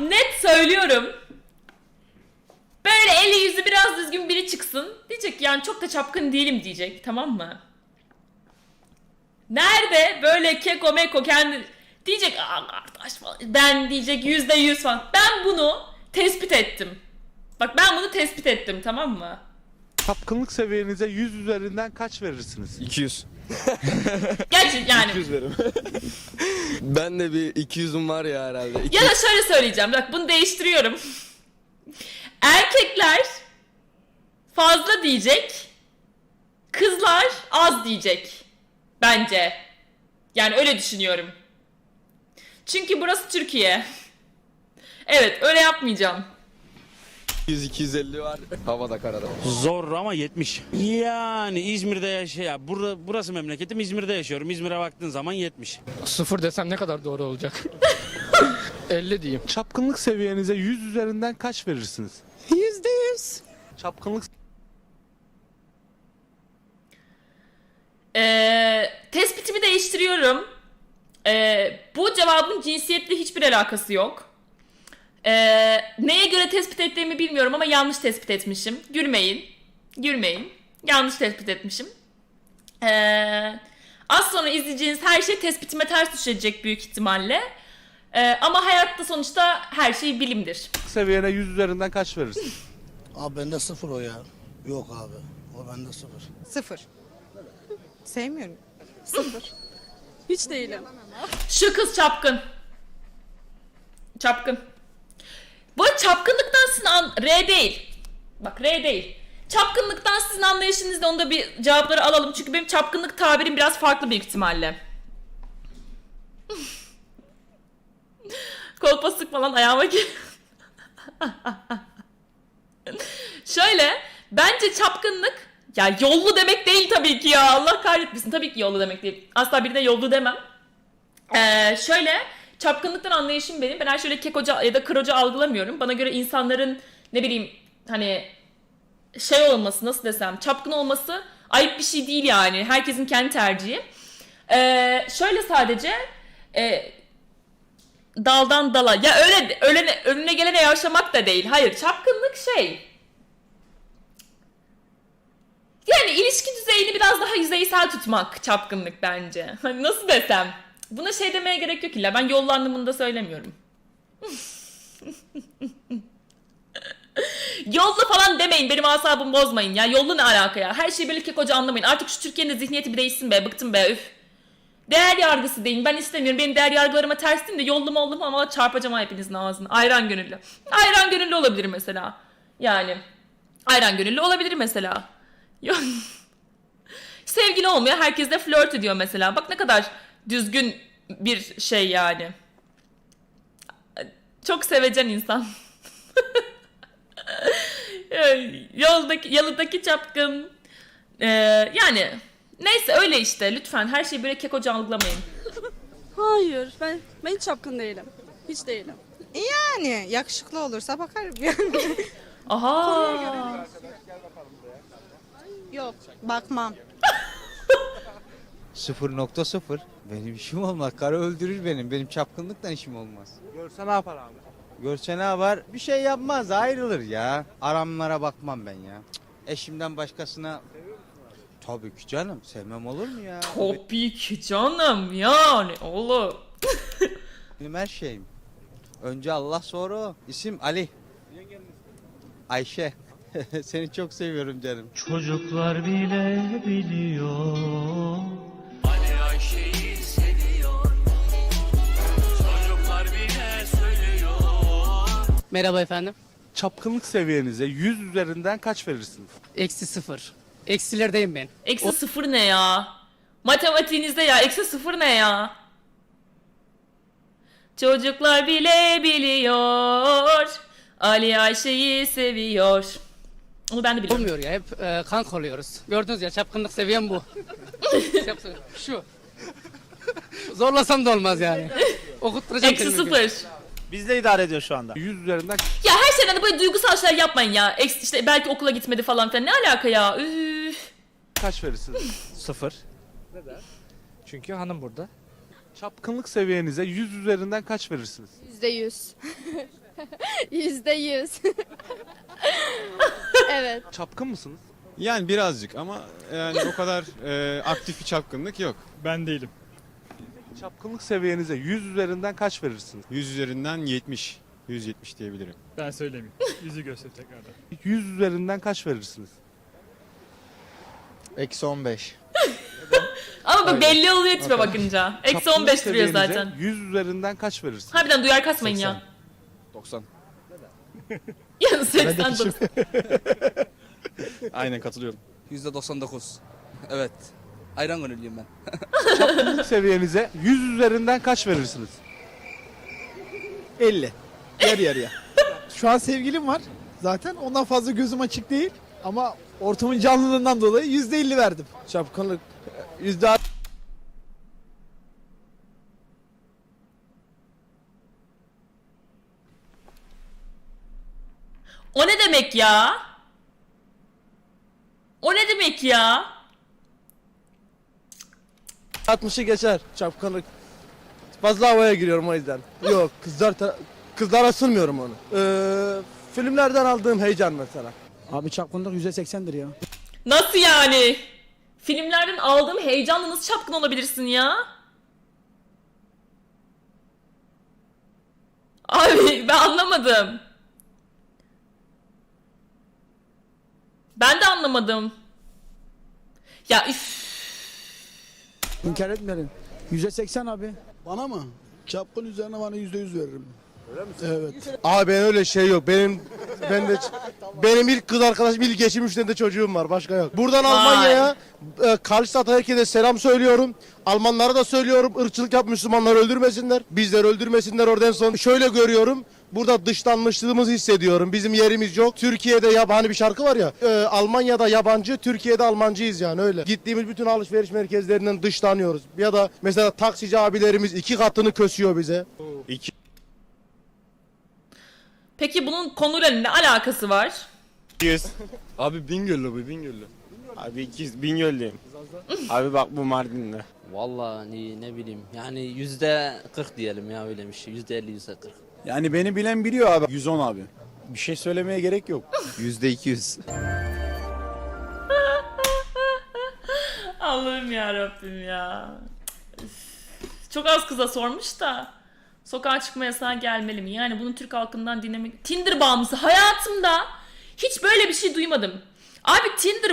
Net söylüyorum. Böyle eli yüzü biraz düzgün biri çıksın. Diyecek yani çok da çapkın değilim diyecek tamam mı? Nerede böyle keko meko kendi diyecek Aa, kardeş falan. ben diyecek yüzde yüz falan. Ben bunu tespit ettim. Bak ben bunu tespit ettim tamam mı? Çapkınlık seviyenize 100 üzerinden kaç verirsiniz? 200. Gerçi yani 200 verim. ben de bir 200'üm var ya herhalde. Ya da şöyle söyleyeceğim. Bak bunu değiştiriyorum. Erkekler fazla diyecek. Kızlar az diyecek. Bence. Yani öyle düşünüyorum. Çünkü burası Türkiye. Evet öyle yapmayacağım. 200-250 var. Havada karada. Zor ama 70. Yani İzmir'de yaşa ya burada burası memleketim İzmir'de yaşıyorum. İzmir'e baktığın zaman 70. Sıfır desem ne kadar doğru olacak? 50 diyeyim. Çapkınlık seviyenize 100 üzerinden kaç verirsiniz? Yüzde yüz. Çapkınlık Ee, tespitimi değiştiriyorum. Ee, bu cevabın cinsiyetle hiçbir alakası yok. Ee, neye göre tespit ettiğimi bilmiyorum ama yanlış tespit etmişim. Gülmeyin. Gülmeyin. Yanlış tespit etmişim. Ee, az sonra izleyeceğiniz her şey tespitime ters düşecek büyük ihtimalle. Ee, ama hayatta sonuçta her şey bilimdir. seviyene 100 üzerinden kaç verirsin? Abi bende sıfır o ya. Yok abi. O bende sıfır. Sıfır. Sevmiyorum. Sıfır. Hiç değilim. Şu kız çapkın. Çapkın. Bu çapkınlıktan sizin an... R değil. Bak R değil. Çapkınlıktan sizin anlayışınızda onda bir cevapları alalım. Çünkü benim çapkınlık tabirim biraz farklı büyük ihtimalle. Kolpasık falan ayağıma gir. Şöyle bence çapkınlık ya yollu demek değil tabii ki ya Allah kahretmesin tabii ki yollu demek değil. Asla birine yollu demem. Ee, şöyle çapkınlıktan anlayışım benim. Ben her şöyle kekoca ya da kroca algılamıyorum. Bana göre insanların ne bileyim hani şey olması nasıl desem çapkın olması ayıp bir şey değil yani. Herkesin kendi tercihi. Ee, şöyle sadece e, daldan dala ya öyle öyle önüne gelene yavaşlamak da değil. Hayır çapkınlık şey yani ilişki düzeyini biraz daha yüzeysel tutmak çapkınlık bence. Hani nasıl desem? Buna şey demeye gerek yok illa. Ben yollu anlamında söylemiyorum. Yollu falan demeyin. Benim asabımı bozmayın ya. Yollu ne alaka ya? Her şeyi böyle kekoca anlamayın. Artık şu Türkiye'nin zihniyeti bir değişsin be. Bıktım be üf. Değer yargısı deyin. Ben istemiyorum. Benim değer yargılarıma ters değil de yollu mu oldu mu ama çarpacağım hepinizin ağzını. Ayran gönüllü. Ayran gönüllü olabilir mesela. Yani. Ayran gönüllü olabilir mesela. Sevgili olmuyor. Herkes de flört ediyor mesela. Bak ne kadar düzgün bir şey yani. Çok sevecen insan. Yoldaki, yalıdaki çapkın. Ee, yani neyse öyle işte. Lütfen her şeyi böyle kekoca algılamayın. Hayır. Ben ben hiç çapkın değilim. Hiç değilim. Yani yakışıklı olursa bakarım yani. Aha. Yok bakmam. 0.0 benim işim olmaz. Karı öldürür benim. Benim çapkınlıktan işim olmaz. Görse ne yapar abi? Görse ne var? Bir şey yapmaz ayrılır ya. Aramlara bakmam ben ya. Cık, Eşimden başkasına Tabii ki canım. Sevmem olur mu ya? Tabii ki canım yani oğlum. Benim her şeyim. Önce Allah sonra o. İsim Ali. Ayşe. Seni çok seviyorum canım. Çocuklar bile biliyor. Merhaba efendim. Çapkınlık seviyenize 100 üzerinden kaç verirsiniz? Eksi sıfır. Eksilerdeyim ben. Eksi sıfır ne ya? Matematiğinizde ya eksi sıfır ne ya? Çocuklar bile biliyor. Ali Ayşe'yi seviyor. Onu ben de biliyorum. Olmuyor ya hep e, kank oluyoruz. Gördünüz ya çapkınlık seviyem bu. Şu. Zorlasam da olmaz yani. Okutturacağım Eksi kendimi. sıfır. Bizde idare ediyor şu anda. 100 üzerinden Ya her şeyden de böyle duygusal şeyler yapmayın ya. Eksi işte belki okula gitmedi falan filan. Ne alaka ya? Üf. kaç verirsiniz? Sıfır. Çünkü hanım burada. Çapkınlık seviyenize 100 üzerinden kaç verirsiniz? Yüzde yüz. Yüzde yüz. evet. Çapkın mısınız? Yani birazcık ama yani o kadar e, aktif bir çapkınlık yok. Ben değilim. Çapkınlık seviyenize 100 üzerinden kaç verirsiniz? 100 üzerinden 70. 170 diyebilirim. Ben söylemeyeyim. Yüzü göster tekrardan. 100 üzerinden kaç verirsiniz? Eksi 15. Ama bu belli oluyor tipe bakınca. Eksi Çapkınlık 15 duruyor seviyenize zaten. 100 üzerinden kaç verirsiniz? Harbiden duyar kasmayın ya. 90. Ya 89. Aynen katılıyorum. %99. Evet. Ayran gönüllüyüm ben. Çapkınlık seviyenize 100 üzerinden kaç verirsiniz? 50. Yarı yarıya. Şu an sevgilim var. Zaten ondan fazla gözüm açık değil. Ama ortamın canlılığından dolayı %50 verdim. Çapkınlık yüzde O ne demek ya? O ne demek ya? 60'ı geçer çapkınlık. Fazla havaya giriyorum o yüzden. Yok kızlar kızlara sırmıyorum onu. Ee, filmlerden aldığım heyecan mesela. Abi çapkınlık %80'dir ya. Nasıl yani? Filmlerden aldığım heyecanla nasıl çapkın olabilirsin ya? Abi ben anlamadım. Ben de anlamadım. Ya üf. İnkar etmedim. %80 abi. Bana mı? Çapkın üzerine bana %100 veririm. Öyle mi? Evet. Abi ben öyle şey yok. Benim ben de benim ilk kız arkadaşım ilk eşim üç tane de çocuğum var. Başka yok. Buradan Vay. Almanya'ya e, Karlstad'a herkese selam söylüyorum. Almanlara da söylüyorum. Irkçılık yap Müslümanları öldürmesinler. Bizleri öldürmesinler oradan sonra. Şöyle görüyorum. Burada dışlanmışlığımızı hissediyorum. Bizim yerimiz yok. Türkiye'de yabani bir şarkı var ya. e, Almanya'da yabancı, Türkiye'de Almancıyız yani öyle. Gittiğimiz bütün alışveriş merkezlerinden dışlanıyoruz. Ya da mesela taksici abilerimiz iki katını kösüyor bize. Peki bunun konuyla ne alakası var? 200. Abi Bingöl'lü bu Bingöl'lü. Abi 200 Bingöl'lüyüm. Abi bak bu Mardin'de. Vallahi ne bileyim. Yani yüzde 40 diyelim ya öyle bir şey. Yüzde 50 yüzde 40. Yani beni bilen biliyor abi. 110 abi. Bir şey söylemeye gerek yok. Yüzde 200. Allah'ım ya Rabbim ya. Çok az kıza sormuş da sokağa çıkma yasağı gelmeli mi? Yani bunu Türk halkından dinlemek... Tinder bağımlısı hayatımda hiç böyle bir şey duymadım. Abi Tinder